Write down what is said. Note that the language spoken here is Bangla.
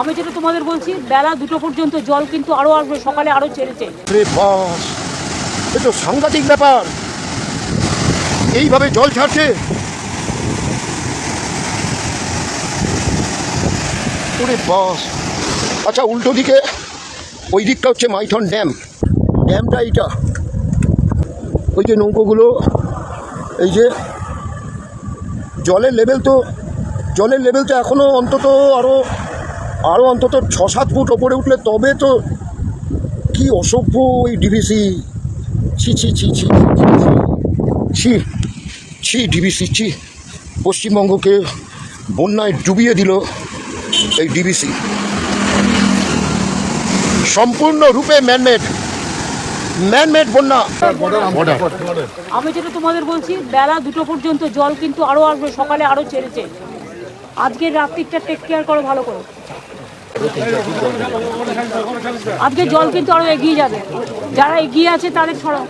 আমি যেটা তোমাদের বলছি, বেলা দুটো পর্যন্ত জল কিন্তু আরও আসবে, সকালে আরও ছেড়েছে। সাংঘাতিক ব্যাপার। এইভাবে জল ছাড়ছে। ওরে আচ্ছা উল্টো দিকে, ওই দিকটা হচ্ছে মাইথন ড্যাম। ড্যামটা এইটা। ওই যে নৌকোগুলো, এই যে জলের লেভেল তো, জলের লেভেল তো এখনও অন্তত আরও আরও অন্তত ছ সাত ফুট ওপরে উঠলে তবে তো কি অসভ্য ওই ডিভিসি ছি ছি ছি ছি ছি, ছি, ডিভিসি ছি পশ্চিমবঙ্গকে বন্যায় ডুবিয়ে দিল এই ডিভিসি সম্পূর্ণরূপে ম্যানমেড ম্যানমেড বন্যা। আমি যেটা তোমাদের বলছি বেলা দুটো পর্যন্ত জল কিন্তু আরও আসবে সকালে আরও ছেড়েছে। আজকের রাত্রিটা টেক কেয়ার করো, ভালো করো। আজকে জল কিন্তু আরও এগিয়ে যাবে। যারা এগিয়ে আছে তাদের ছড়াও